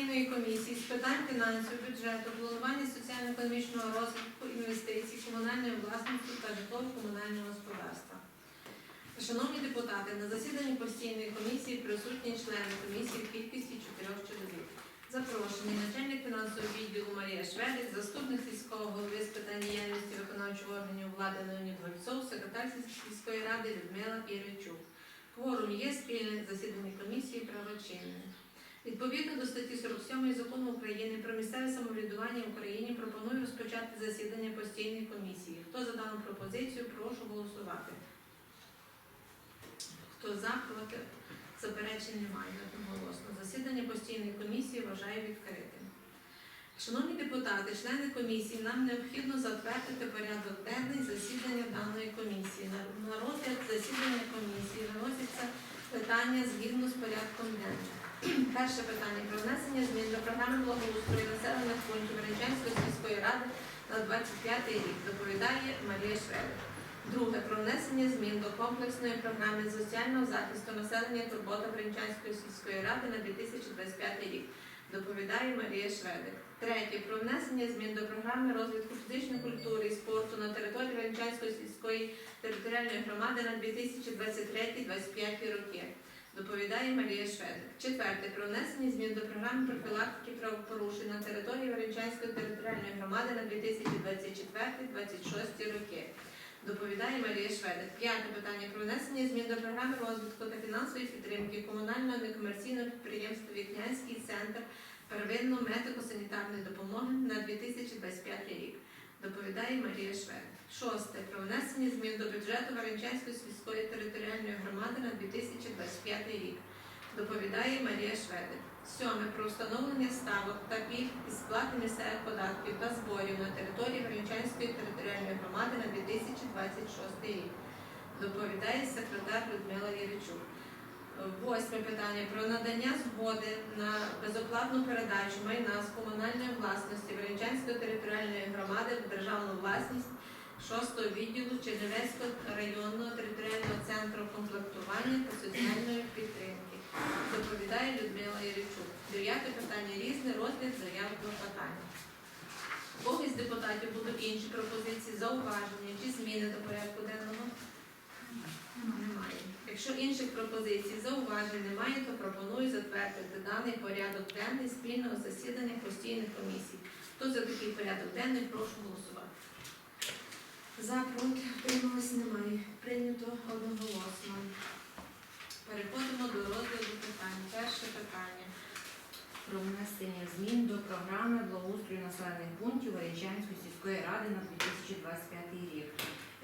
постійної комісії з питань фінансів, бюджету, планування соціально-економічного розвитку, інвестицій, комунальної власності та житлово-комунального господарства. Шановні депутати, на засіданні постійної комісії присутні члени комісії в кількості чотирьох чоловік. Запрошені начальник фінансового відділу Марія Шведик, заступник сільського голови з питань діяльності виконавчого органів влади Леонід Гольцов, секретар сільської ради Людмила Іричук. Кворум є спільне засідання комісії правочинне. Відповідно до статті 47 закону України про місцеве самоврядування в Україні пропоную розпочати засідання постійної комісії. Хто за дану пропозицію, прошу голосувати. Хто за, проти, заперечень немає одноголосно. Засідання постійної комісії вважаю відкритим. Шановні депутати, члени комісії, нам необхідно затвердити порядок денний засідання даної комісії. На на розгляд засідання комісії виносяться питання згідно з порядком денним. Перше питання про внесення змін до програми благоустрою населених пунктів Речанської сільської ради на 25 рік. Доповідає Марія Шведер. Друге про внесення змін до комплексної програми соціального захисту населення Турбота Бринчанської сільської ради на 2025 рік. Доповідає Марія Шведик. Третє про внесення змін до програми розвитку фізичної культури і спорту на території Бринчанської сільської територіальної громади на 2023-2025 роки. Доповідає Марія Шведик. Четверте про внесення змін до програми профілактики правопорушень на території Веренчанської територіальної громади на 2024-2026 роки. Доповідає Марія Шведик. П'яте питання про внесення змін до програми розвитку та фінансової підтримки комунального некомерційного підприємства Вікнянський центр первинної медико-санітарної допомоги на 2025 рік. Доповідає Марія Шведик. Шосте про внесення змін до бюджету Варенчанської сільської територіальної громади на 2025 рік. Доповідає Марія Шведик. Сьоме про встановлення ставок та пільг із сплати місцевих податків та зборів на території Варенчанської територіальної громади на 2026 рік. Доповідає секретар Людмила Єричук. Восьме питання про надання згоди на безоплатну передачу майна з комунальної власності Веренчанської територіальної громади в державну власність 6 відділу Чернівецького районного територіального центру комплектування та соціальної підтримки. Доповідає Людмила Єричук. Дев'яте питання різне розгляд заяв до питання. У когось з депутатів будуть інші пропозиції, зауваження чи зміни до порядку денного? Немає. Якщо інших пропозицій, зауважень немає, то пропоную затвердити даний порядок денний спільного засідання постійних комісій. Хто за такий порядок денний, прошу голосувати. За, проти, утрималось немає. Прийнято одноголосно. Переходимо до розгляду питань. Перше питання. про внесення змін до програми благоустрою населених пунктів Оріжанської сільської ради на 2025 рік.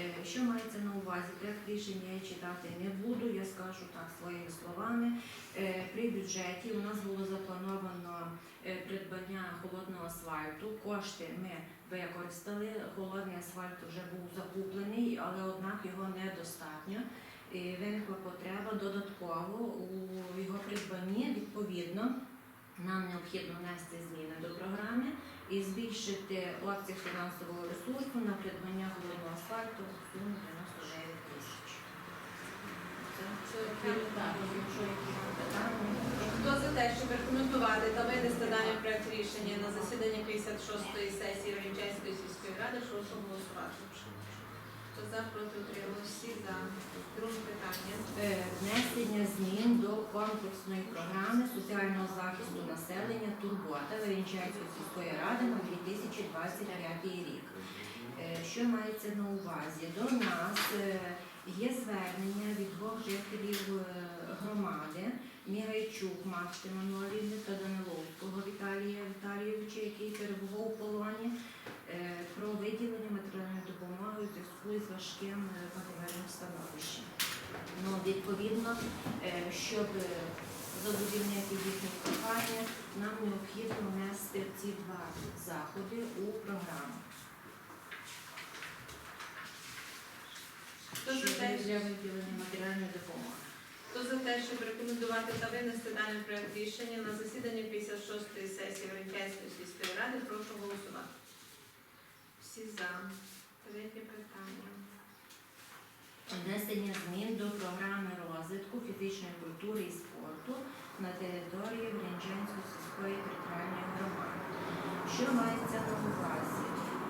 Е, Що мається на увазі? Проект рішення я читати не буду, я скажу так своїми словами. Е, При бюджеті у нас було заплановано е, придбання холодного асфальту. Кошти ми використали. Холодний асфальт вже був закуплений, але однак його недостатньо. Виникла потреба додатково у його придбанні відповідно. Нам необхідно внести зміни до програми і збільшити обсяг фінансового ресурсу на придбання холодного асфальту в суму 99 тисяч. Хто за те, щоб рекомендувати та винести даний проект рішення на засідання 56-ї сесії Рівненської сільської ради, прошу голосувати. Хто за, всі за. Друге питання. Е, Внесення змін до комплексної програми соціального захисту населення Турбота Веренчанської сільської ради на 2025 рік. Е, Що мається на увазі? До нас е, є звернення від двох жителів громади Мігайчук Машти Мануалівни та Даниловського Віталія Віталійовича, який перебував у полоні, про виділення матеріальної допомоги у зв'язку з важким е, матеріальним становищем. Ну, відповідно, е, щоб е, задовільнити їхні прохання, нам необхідно внести ці два заходи у програму. Хто за те, для виділення матеріальної допомоги. хто за те, щоб рекомендувати та винести даний проект рішення на засідання 56-ї сесії Рівненської сільської ради, прошу голосувати. Всі за. Третє питання. Внесення змін до програми розвитку фізичної культури і спорту на території Брянчанської сільської територіальної громади. Що мається на увазі?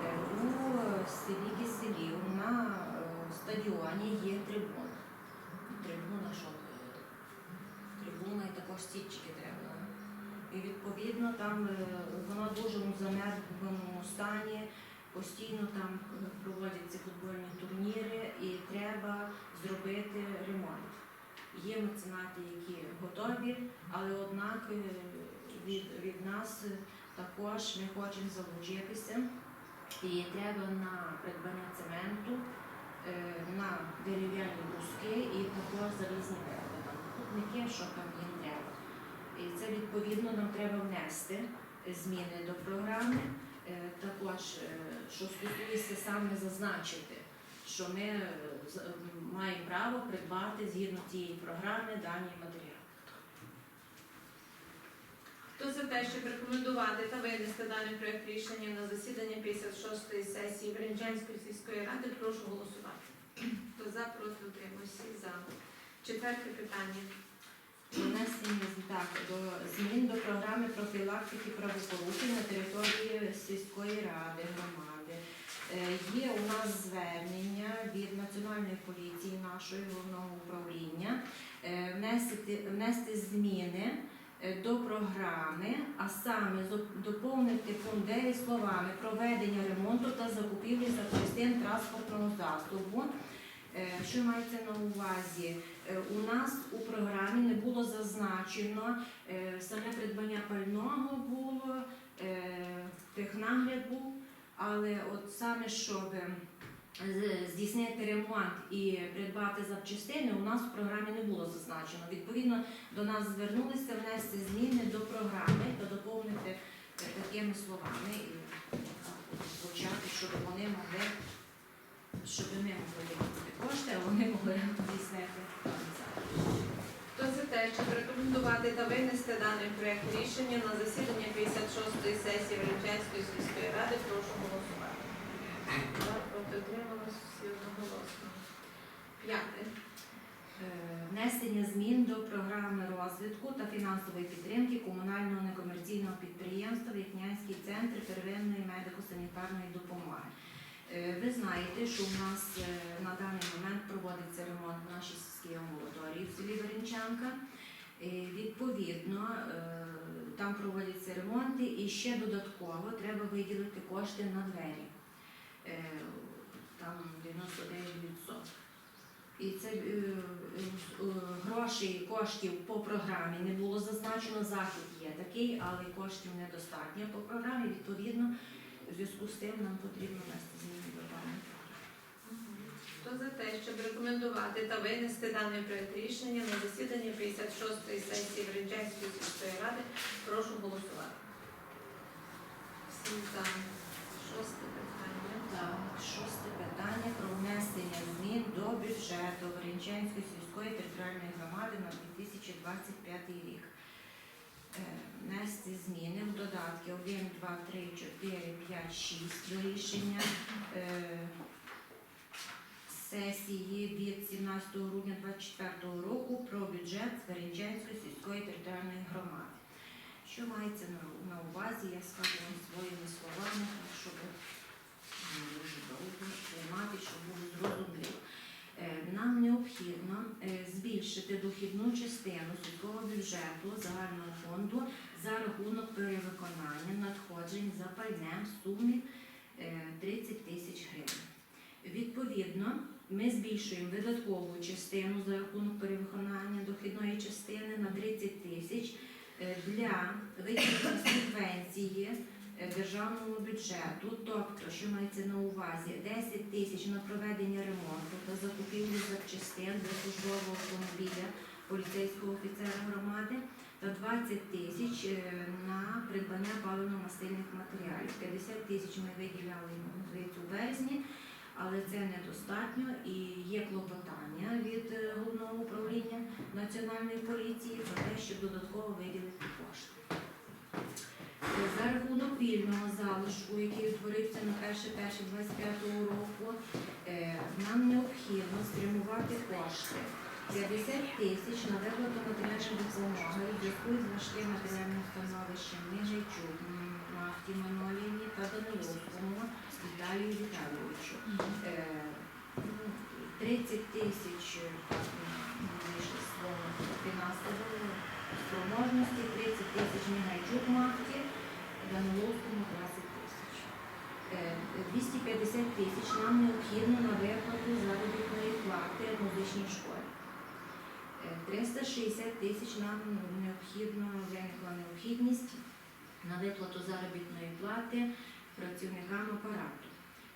Е, У селі Киселів на е, стадіоні є трибуна. Трибуна, що? Трибуна і також стільчики треба. І відповідно там е, вона дуже у занедбаному стані, постійно там проводяться футбольні турніри і треба зробити ремонт. Є меценати, які готові, але однак е, від, від нас також ми хочемо залучитися і треба на придбання цементу, е, на дерев'яні бруски і також залізні вироби. Там кутники, що там їм треба. І це відповідно нам треба внести зміни до програми. Е, Також, е, що стосується саме зазначити, що ми е, маємо право придбати згідно цієї програми дані матеріали. Хто за те, щоб рекомендувати та винести даний проект рішення на засідання 56-ї сесії Бринджанської сільської ради, прошу голосувати. Хто за, проти, утримався, за. Четверте питання. Внесення так, до змін до програми профілактики правопорушень на території сільської ради громади. Е, Є у нас звернення від Національної поліції нашої головного управління е, внести, внести зміни е, до програми, а саме доповнити пункт 9 словами проведення ремонту та закупівлі запчастин транспортного засобу. Що мається на увазі? Е, У нас у програмі не було зазначено е, саме придбання пального було, е, технагляд був, але от саме щоб здійснити ремонт і придбати запчастини, у нас в програмі не було зазначено. Відповідно, до нас звернулися внести зміни до програми та доповнити такими словами і почати, щоб вони могли, щоб ми могли виконати кошти, а вони могли здійснити. Хто за те, щоб рекомендувати та винести даний проект рішення на засідання 56-ї сесії Бринджанської сільської ради, прошу голосувати. За, проти, всі одноголосно. П'яте. Е, Внесення змін до програми розвитку та фінансової підтримки комунального некомерційного підприємства Вікнянський центр первинної медико-санітарної допомоги. Е, Ви знаєте, що у нас е, на даний момент проводиться ремонт в нашій сільській амбулаторії в селі Веренчанка. Е, Відповідно, там проводяться ремонти і ще додатково треба виділити кошти на двері. Там 99%. І це грошей, коштів по програмі не було зазначено. Захід є такий, але коштів недостатньо по програмі. Відповідно, в зв'язку з тим нам потрібно внести зміни до даної. Хто за те, щоб рекомендувати та винести даний проект рішення на засідання 56-ї сесії Бринджанської сільської ради, прошу голосувати. Всі за. Шосте питання. Так, шосте питання про внесення змін до бюджету Варінчанської сільської територіальної громади на 2025 рік. Е, Внести зміни в додатки 1, 2, 3, 4, 5, 6 до рішення сесії від 17 грудня 2024 року про бюджет Зверинчанської сільської територіальної громади. Що мається на, увазі, я скажу вам своїми словами, щоб дуже довго тримати, щоб було зрозуміло. Е, Нам необхідно е, збільшити дохідну частину сільського бюджету загального фонду за рахунок перевиконання надходжень за пальне в сумі е, 30 тисяч гривень. Відповідно, ми збільшуємо видаткову частину за рахунок перевиконання дохідної частини на 30 тисяч е, для виділення субвенції е, державному бюджету, тобто, що мається на увазі, 10 тисяч на проведення ремонту та закупівлю запчастин для службового автомобіля поліцейського офіцера громади та 20 тисяч е, на придбання паливно-мастильних матеріалів. 50 тисяч ми виділяли у березні, але це недостатньо і є клопотання від е, головного управління національної поліції про те, щоб додатково виділити кошти. За рахунок вільного залишку, який утворився на 1.1.25 року, е, нам необхідно спрямувати кошти 50 тисяч на виплату матеріальної допомоги зв'язку з важким матеріальним становищем Міжайчук Нафті Манолі Віталію Віталійовичу. Е, ну, 30 тисяч е, так, ну, слово фінансової спроможності, 30 тисяч Мігайчук Махті, Даниловському 20 тисяч. Е, 250 тисяч нам необхідно на виплату заробітної плати в музичній школі. Е, 360 тисяч нам необхідно, виникла необхідність на виплату заробітної плати працівникам апарату.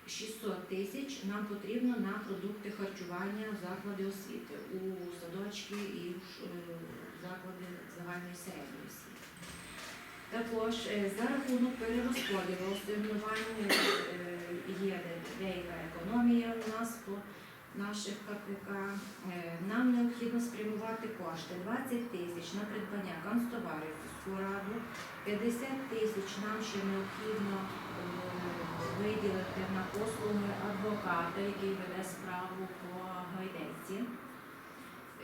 600 тисяч нам потрібно на продукти харчування заклади освіти, у садочки і в е, заклади загальної середньої освіти. Також е, за рахунок перерозподілу асигнувань е, є деяка економія у нас по наших КПК. Нам необхідно спрямувати кошти 20 тисяч на придбання канцтоварів сільську раду, 50 тисяч нам ще необхідно виділити на послуги адвоката, який веде справу по гайдеці.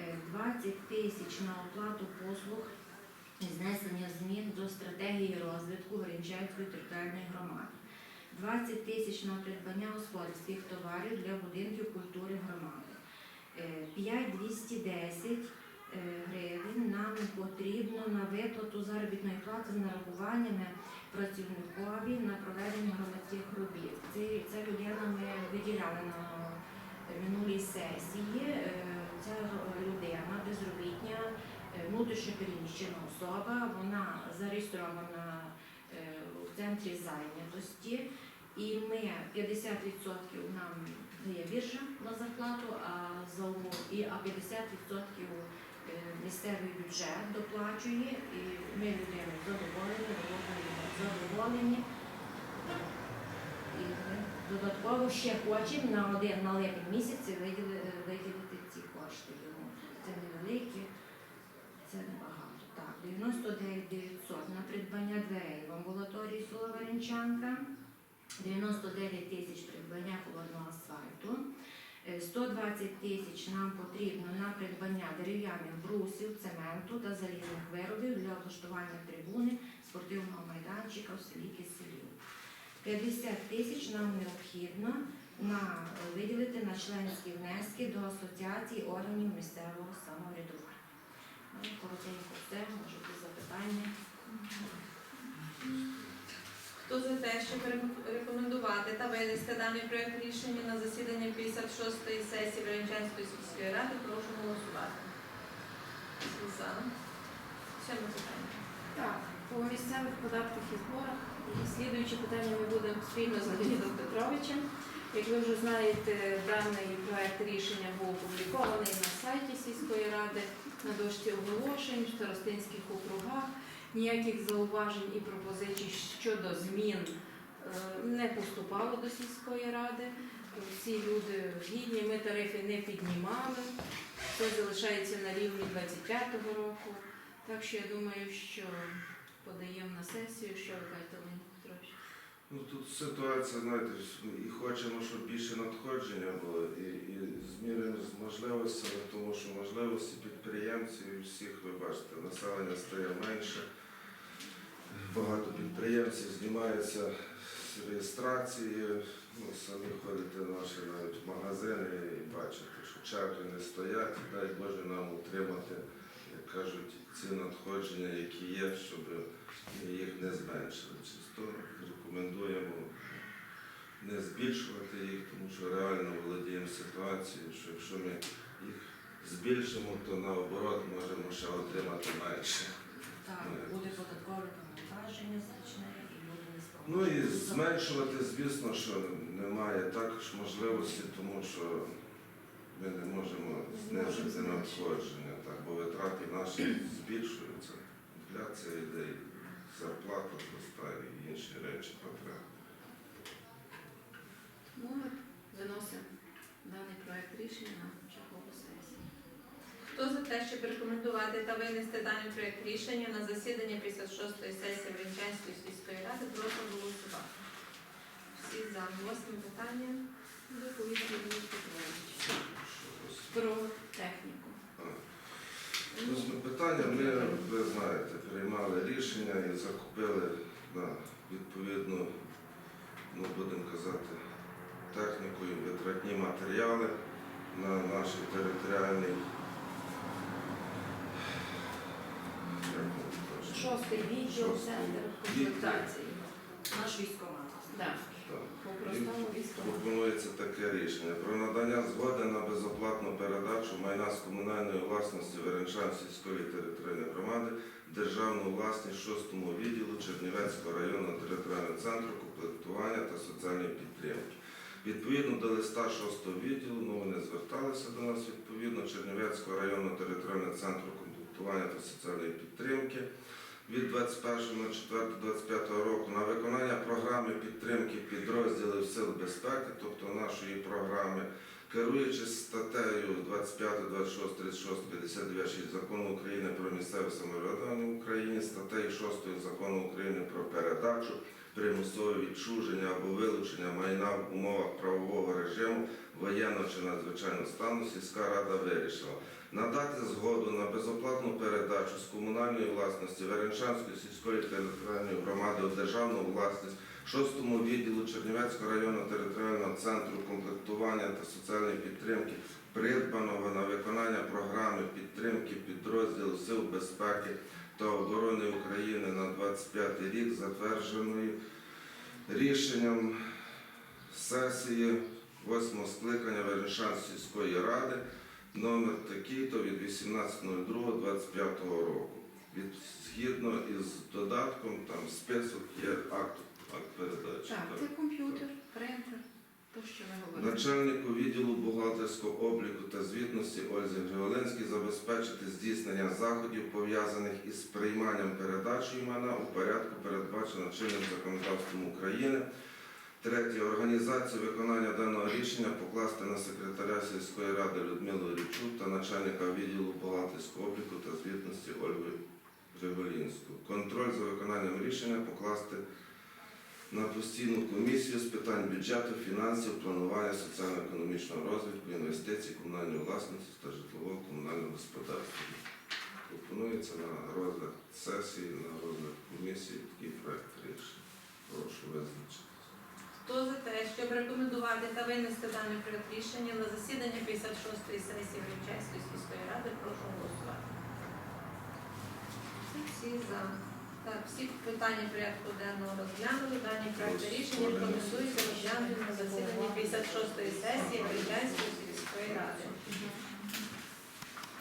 Е, 20 тисяч на оплату послуг знесення змін до стратегії розвитку Горінчанської територіальної громади. 20 тисяч на придбання господарських товарів для будинків культури громади. Е, 5210 е, гривень нам потрібно на виплату заробітної плати з нарахуваннями працівникові на проведення громадських робіт. Це, людина ми виділяли на минулій сесії. Е, Ця людина безробітня, е, внутрішньо переміщена особа, вона зареєстрована е, в центрі зайнятості. І ми 50% нам дає біржа на зарплату, а за умов, і а 50% е, місцевий бюджет доплачує, і ми людям задоволені, роботою задоволені. І додатково ще хочемо на один на липень місяці виділити, виділити ці кошти. Це невеликі, це небагато. Так, 99 900 на придбання дверей в амбулаторії села Варенчанка. 99 тисяч придбання холодного асфальту, Е, 120 тисяч нам потрібно на придбання дерев'яних брусів, цементу та залізних виробів для облаштування трибуни спортивного майданчика в селі Киселів. 50 тисяч нам необхідно на виділити на членські внески до асоціації органів місцевого самоврядування. Ну, Коротенько все, може бути запитання. Хто за те, щоб реком- рекомендувати та винести даний проект рішення на засідання 56-ї сесії Веренчанської сільської ради, прошу голосувати. За. Сьоме питання. Так, по місцевих податках і зборах. Слідуючі питання ми будемо спільно з Леонідом Петровичем. Як ви вже знаєте, даний проект рішення був опублікований на сайті сільської ради на дошці оголошень в старостинських округах. Ніяких зауважень і пропозицій щодо змін е, не поступало до сільської ради. Всі люди гідні, ми тарифи не піднімали. Це залишається на рівні 25-го року. Так що я думаю, що подаємо на сесію, що ви кажете, Леонід Петрович? Ну тут ситуація, знаєте, і хочемо, щоб більше надходження було, і, і зміряємо з можливостями, тому що можливості підприємців і всіх, ви бачите, населення стає менше. Багато підприємців знімаються з реєстрації, ну, самі ходите в наші навіть магазини і бачите, що черги не стоять, дай Боже нам утримати, як кажуть, ці надходження, які є, щоб їх не зменшили. Чисто рекомендуємо не збільшувати їх, тому що реально володіємо ситуацією, що якщо ми їх збільшимо, то наоборот можемо ще отримати менше. Так, буде податкове навантаження значне і люди не Ну і зменшувати, звісно, що немає також можливості, тому що ми не можемо знижити надходження, так, бо витрати наші збільшуються. Інфляція йде, зарплата зростає і інші речі потреби. Ну, от виносимо даний проект рішення на чергову сесію. Хто за те, щоб рекомендувати та винести даний проект рішення на засідання 56-ї сесії Веренчанської сільської ради, прошу голосувати. Всі за. Восьме питання. Доповідь Леонід Петрович про техніку. Восьме питання. Ми, ви знаєте, приймали рішення і закупили на відповідну, ну будемо казати, техніку і витратні матеріали на наш територіальний Шостий відділ, центр відділ. консультації. Наш військомат. Так, Так. по простому військовому. Пропонується таке рішення про надання згоди на безоплатну передачу майна з комунальної власності Веренчан сільської територіальної громади державну власність шостому відділу Чернівецького районного територіального центру комплектування та соціальної підтримки. Відповідно до листа шостого відділу, ну вони зверталися до нас відповідно Чернівецького районного територіального центру комплектування та соціальної підтримки від 21.04.25 року на виконання програми підтримки підрозділів Сил безпеки, тобто нашої програми, керуючись статтею 25, 26, 36, 59 6 Закону України про місцеве самоврядування в Україні, статтею 6 Закону України про передачу, примусове відчуження або вилучення майна в умовах правового режиму воєнного чи надзвичайного стану сільська рада вирішила надати згоду на безоплатну передачу з комунальної власності Веренчанської сільської територіальної громади у державну власність шостому відділу Чернівецького районного територіального центру комплектування та соціальної підтримки, придбаного на виконання програми підтримки підрозділу Сил безпеки та оборони України на 25 рік, затвердженої рішенням сесії 8 скликання Веренчанської сільської ради номер такий-то від 18.02.25 року. Від, згідно із додатком, там список є акт, акт передачі. Так, так. це комп'ютер, принтер, то, що ми говоримо. Начальнику відділу бухгалтерського обліку та звітності Ользі Григоленській забезпечити здійснення заходів, пов'язаних із прийманням передачі майна у порядку, передбачено чинним законодавством України. Третє. Організацію виконання даного рішення покласти на секретаря сільської ради Людмилу Річук та начальника відділу бухгалтерського обліку та звітності Ольгу Григорінську. Контроль за виконанням рішення покласти на постійну комісію з питань бюджету, фінансів, планування соціально-економічного розвитку, інвестицій, комунальної власності та житлового комунального господарства. Пропонується на розгляд сесії, на розгляд комісії такий проект рішення. Прошу визначити. Хто за те, щоб рекомендувати та винести даний проект рішення на засідання 56-ї сесії Вінчайської сільської ради, прошу голосувати. Всі за. Так, всі питання порядку денного розглянули. Дані проекти рішення рекомендується розглянути на засіданні 56-ї сесії Вінчайської сільської ради.